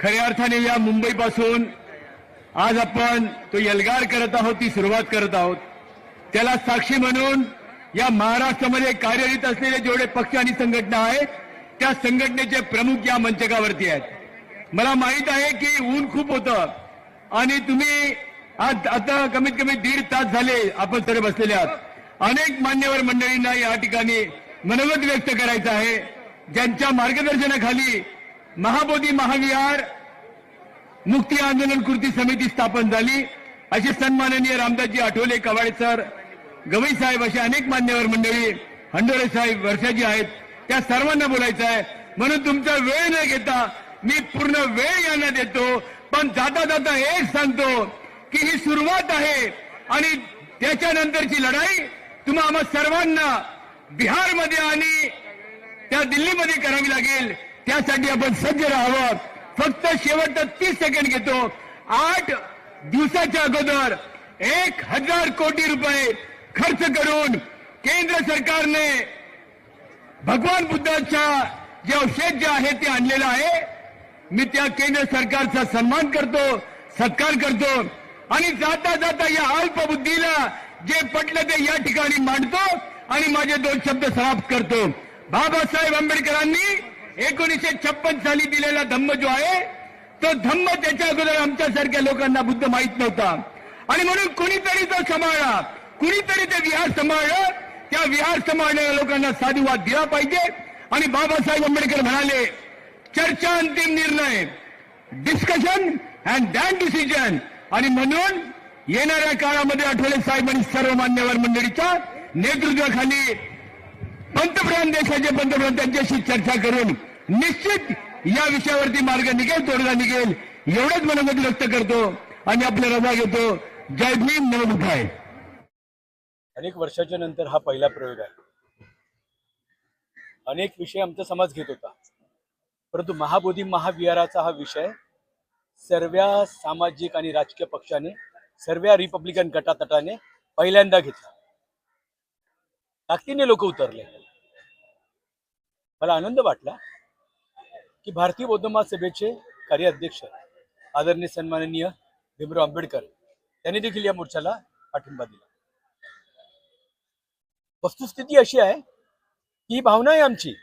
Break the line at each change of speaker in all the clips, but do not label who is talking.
खऱ्या अर्थाने या मुंबईपासून आज आपण तो यलगार करत आहोत ती सुरुवात करत आहोत. त्याला साक्षी म्हणून या महाराष्ट्रामध्ये कार्यरत असलेले जेवढे पक्ष आणि संघटना आहेत त्या संघटनेचे प्रमुख या मंचकावरती आहेत. मला माहीत आहे की ऊन खूप होतं आणि तुम्ही आज आता कमीत कमी दीड तास झाले आपण सर्व बसलेले आहात. अनेक मान्यवर मंडळींना या ठिकाणी मनोगत व्यक्त करायचं आहे. ज्यांच्या मार्गदर्शनाखाली महाबोधी महाविहार मुक्ती आंदोलन कृती समिती स्थापन झाली. असे सन्माननीय रामदासजी आठवले कवाडे सर गवई साहेब असे अनेक मान्यवर मंडळी हंडोरे साहेब वर्षाजी आहेत. त्या सर्वांना बोलायचं आहे. म्हणून तुमचा वेळ न घेता मी पूर्ण वेळ यांना देतो. पण जाता जाता एक सांगतो की ही सुरुवात आहे आणि त्याच्यानंतरची लढाई तुम्हा आम्हा सर्वांना बिहारमध्ये आणि त्या दिल्लीमध्ये करावी लागेल. त्यासाठी आपण सज्ज राहावं. फक्त शेवटचा तीस सेकंड घेतो. आठ दिवसाच्या अगोदर एक हजार कोटी रुपये खर्च करून केंद्र सरकारने भगवान बुद्धाच्या जे अवशेष जे आहे ते आणलेलं आहे. मी त्या केंद्र सरकारचा सन्मान करतो सत्कार करतो. आणि जाता जाता या अल्पबुद्धीला जे पटलं ते या ठिकाणी मांडतो आणि माझे दोन शब्द समाप्त करतो. बाबासाहेब आंबेडकरांनी एकोणीसशे छप्पन साली दिलेला धम्म जो आहे तो धम्म त्याच्या अगोदर आमच्यासारख्या लोकांना बुद्ध माहीत नव्हता. आणि म्हणून कुणीतरी तो सांभाळला कुणीतरी ते विहार सांभाळलं. त्या विहार सांभाळणाऱ्या लोकांना साधुवाद दिला पाहिजे. आणि बाबासाहेब आंबेडकर म्हणाले चर्चा अंतिम निर्णय. डिस्कशन अँड दॅन डिसिजन आणि म्हणून येणाऱ्या काळामध्ये आठवले साहेब आणि सर्व मान्यवर मंडळीच्या नेतृत्वाखाली पंतप्रधान देशाचे पंतप्रधान त्यांच्याशी चर्चा करून निश्चित या विषयावरती मार्ग निघेल तोडगा निघेल. एवढंच मनोगत व्यक्त करतो आणि आपला रजा घेतो. जय भीम नमोबुद्धाय
अनेक वर्षाच्या नंतर हा पहिला प्रयोग आहे. अनेक विषय आमचा समाज घेत होता. परंतु महाबोधी महाविहाराचा हा विषय सर्व सामाजिक आणि राजकीय पक्षाने सर्व रिपब्लिकन गटातटाने पहिल्यांदा घेतला. ताकदीने लोक उतरले. मला आनंद वाटला. की भारतीय बौद्ध महासभेचे कार्याध्यक्ष आदरणीय सन्माननीय भीमराव आंबेडकर त्यांनी देखील या मोर्चाला पाठिंबा दिला. वस्तुस्थिती अशी आहे की ही भावना आहे आमची.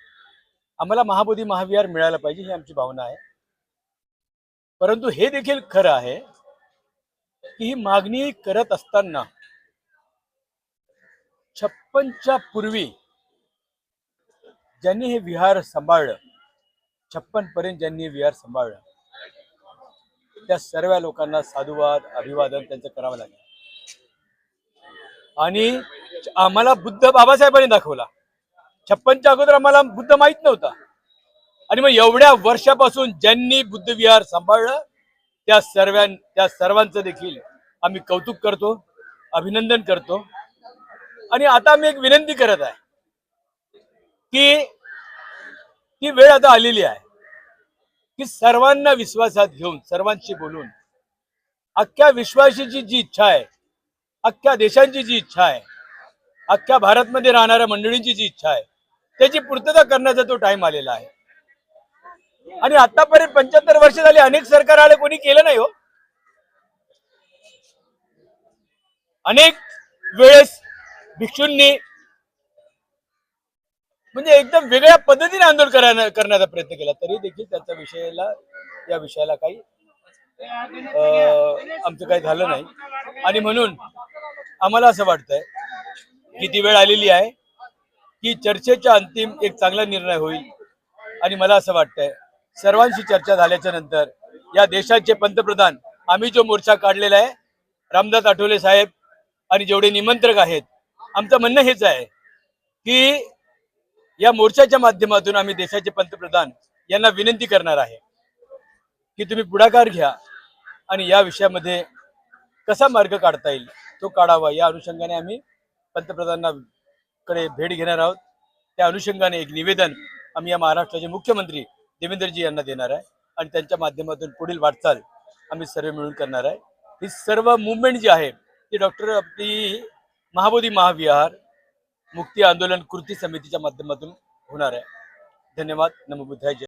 आम्हाला महाबोधी महाविहार मिळायला पाहिजे ही आमची भावना आहे. परंतु हे देखील खरं आहे की ही मागणी करत असताना छप्पनच्या पूर्वी ज्यांनी हे विहार सांभाळलं छप्पन पर्यंत ज्यांनी विहार सांभाळलं त्या सर्व लोकांना साधुवाद अभिवादन त्यांचं करावं लागेल. आणि आम्हाला बुद्ध बाबासाहेबांनी दाखवला. छप्पनच्या अगोदर आम्हाला बुद्ध माहीत नव्हता. आणि मग एवढ्या वर्षापासून ज्यांनी बुद्ध विहार सांभाळलं त्या सर्व त्या सर्वांचं देखील आम्ही कौतुक करतो अभिनंदन करतो. आणि आता मी एक विनंती करत आहे की ती वेळ आता आलेली आहे. की सर्वांना विश्वासात घेऊन सर्वांशी बोलून अख्ख्या विश्वाशीची जी इच्छा आहे अख्ख्या देशांची जी इच्छा आहे अख्ख्या भारतमध्ये राहणाऱ्या मंडळींची जी इच्छा आहे त्याची पूर्तता करण्याचा तो टाइम आलेला आहे. आणि आतापर्यंत पंच्याहत्तर वर्ष झाली अनेक सरकार आले कोणी केलं नाही हो. अनेक वेळेस भिक्षूंनी म्हणजे एकदम वेगळ्या पद्धतीने आंदोलन करायला करण्याचा प्रयत्न केला. तरी देखील त्याच्या विषयाला या विषयाला काही अं, आमचं काही झालं नाही. आणि म्हणून आम्हाला असं वाटतंय की ती वेळ आलेली आहे की चर्चेच्या अंतिम एक चांगला निर्णय होईल. आणि मला असं वाटतंय सर्वांशी चर्चा झाल्याच्यानंतर या देशाचे पंतप्रधान आम्ही जो मोर्चा काढलेला आहे. रामदास आठवले साहेब आणि जेवढे निमंत्रक आहेत आमचं म्हणणं हेच आहे की या मोर्चाच्या माध्यमातून आम्ही देशाचे पंतप्रधान यांना विनंती करणार आहे की तुम्ही पुढाकार घ्या आणि या विषयामध्ये कसा मार्ग काढता येईल तो काढावा. या अनुषंगाने आम्ही पंतप्रधानांकडे भेट घेणार आहोत. त्या अनुषंगाने एक निवेदन आम्ही या महाराष्ट्राचे मुख्यमंत्री देवेंद्रजी यांना देणार आहे आणि त्यांच्या माध्यमातून पुढील वाटचाल आम्ही सर्व मिळून करणार आहे. ही सर्व मुवमेंट जी आहे ती डॉक्टर आपली महाबोधी महाविहार मुक्ती आंदोलन कृती समितीच्या माध्यमातून होणार आहे. धन्यवाद. नमो बुद्धाय. जय